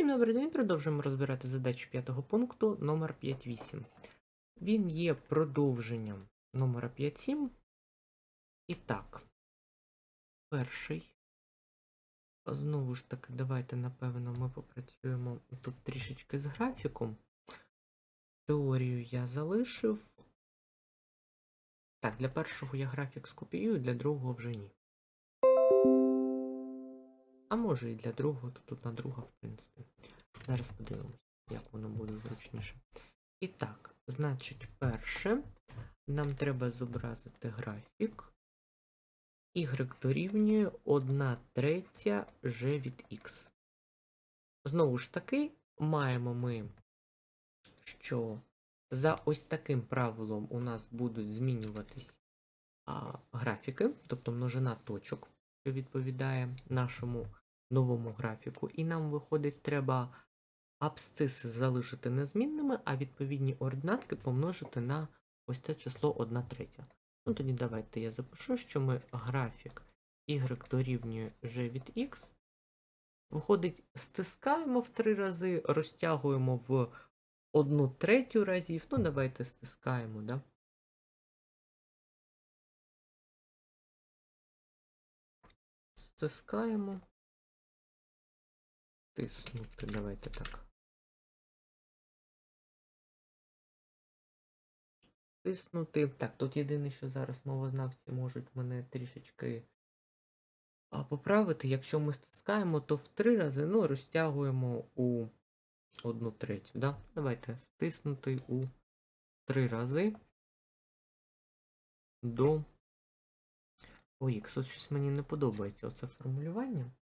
Всім добрий день. Продовжуємо розбирати задачі п'ятого пункту номер 5.8. Він є продовженням номера 5.7. І так, перший. Знову ж таки, давайте, напевно, ми попрацюємо тут трішечки з графіком. Теорію я залишив. Так, для першого я графік скопіюю, для другого вже ні. А може і для другого, то тут на друга, в принципі. Зараз подивимось, як воно буде зручніше. І так, значить, перше, нам треба зобразити графік. Y дорівнює 1 третя g від x. Знову ж таки, маємо ми, що за ось таким правилом у нас будуть змінюватись а, графіки, тобто множина точок, що відповідає нашому новому графіку. І нам виходить, треба абсциси залишити незмінними, а відповідні ординатки помножити на ось це число 1 третя. Ну тоді давайте я запишу, що ми графік y дорівнює g від x. Виходить, стискаємо в три рази, розтягуємо в одну третю разів. Ну, давайте стискаємо, да? Стискаємо. Тиснути, давайте так. Тиснути. Так, тут єдине, що зараз мовознавці можуть мене трішечки поправити. Якщо ми стискаємо, то в три рази ну, розтягуємо у одну третю. Да? Давайте стиснути у три рази до Ой, щось мені не подобається оце формулювання.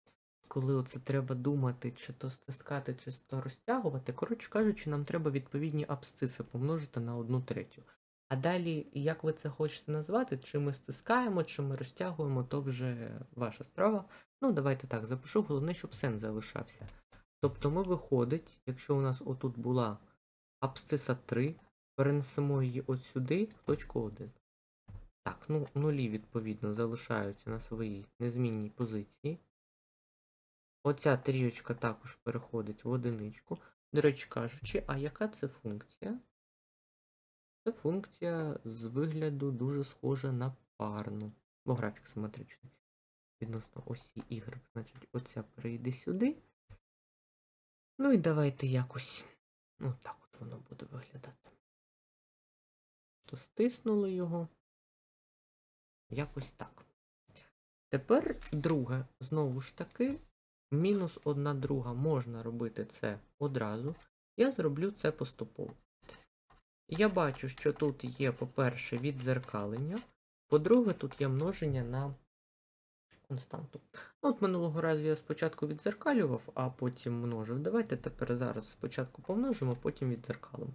Коли оце треба думати, чи то стискати, чи то розтягувати. Коротше кажучи, нам треба відповідні абсциси помножити на одну третю. А далі, як ви це хочете назвати, чи ми стискаємо, чи ми розтягуємо, то вже ваша справа. Ну, давайте так, запишу, головне, щоб сенс залишався. Тобто ми виходить, якщо у нас отут була абсциса 3, перенесемо її от сюди, в точку 1. Так, ну нулі, відповідно, залишаються на своїй незмінній позиції. Оця трієчка також переходить в одиничку. До речі кажучи, а яка це функція? Це функція з вигляду дуже схожа на парну. Бо графік симетричний. Відносно осі Y. Значить, оця перейде сюди. Ну і давайте якось. Ну так от воно буде виглядати. То стиснули його. Якось так. Тепер друге, знову ж таки, мінус одна друга можна робити це одразу. Я зроблю це поступово. Я бачу, що тут є, по-перше, віддзеркалення, по-друге, тут є множення на константу. Ну, от минулого разу я спочатку віддзеркалював, а потім множив. Давайте тепер зараз спочатку помножимо, потім віддзеркалимо.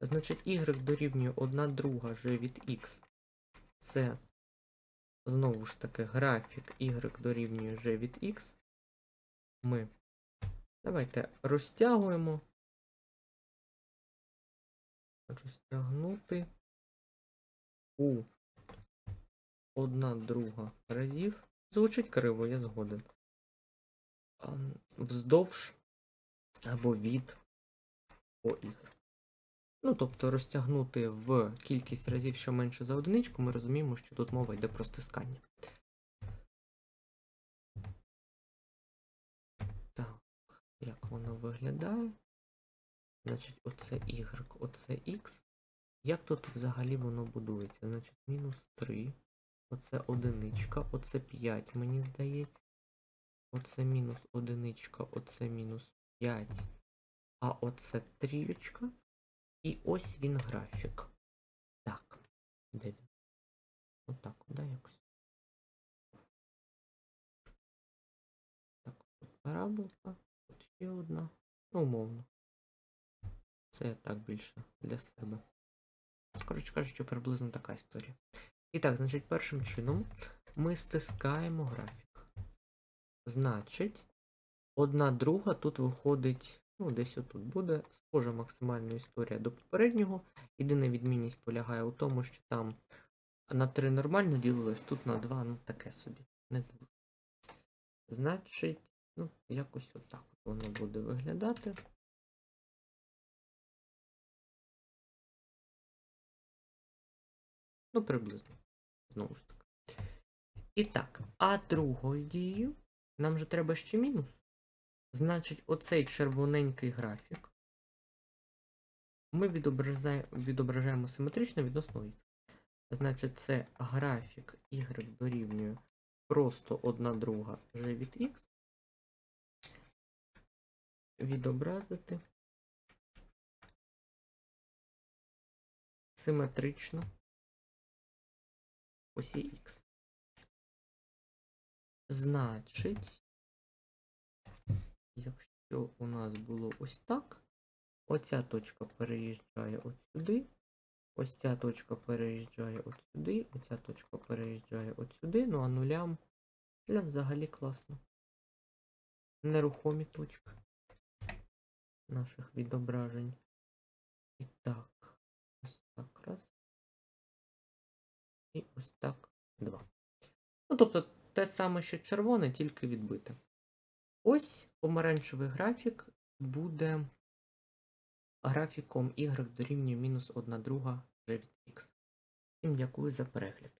Значить, y дорівнює 1 друга g від x. Це Знову ж таки, графік y дорівнює g від x. Ми давайте розтягуємо. Розтягнути у одна друга разів. Звучить криво, я згоден. Вздовж або від по y. Ну, тобто розтягнути в кількість разів, що менше за одиничку, ми розуміємо, що тут мова йде про стискання. Як воно виглядає? Значить, оце y, оце x. Як тут взагалі воно будується? Значить, мінус 3. Оце одиничка, оце 5, мені здається. Оце мінус одиничка, оце мінус 5. А оце трієчка. І ось він графік. Так, де він? Отак, да, якось. Так, параболка, ще одна. Ну, умовно. Це так більше для себе. Коротше кажучи, приблизно така історія. І так, значить, першим чином ми стискаємо графік. Значить, одна друга тут виходить Ну, десь отут буде схожа максимальна історія до попереднього. Єдина відмінність полягає у тому, що там на 3 нормально ділилось, тут на 2, ну таке собі. Не дуже. Значить, ну, якось отак от воно буде виглядати. Ну, приблизно. Знову ж таки. І так, а другою дією нам же треба ще мінус. Значить, оцей червоненький графік ми відображаємо, відображаємо симетрично відносно х. Значить, це графік y дорівнює просто одна друга g від x. Відобразити симетрично осі х. Значить, якщо у нас було ось так, оця точка переїжджає от сюди, ось ця точка переїжджає от сюди, оця точка переїжджає от сюди, ну а нулям, нулям взагалі класно. Нерухомі точки наших відображень. І так, ось так раз. І ось так два. Ну, тобто те саме, що червоне, тільки відбите. Ось помаранчевий графік буде графіком y дорівнює мінус 1 друга g від x. Всім дякую за перегляд.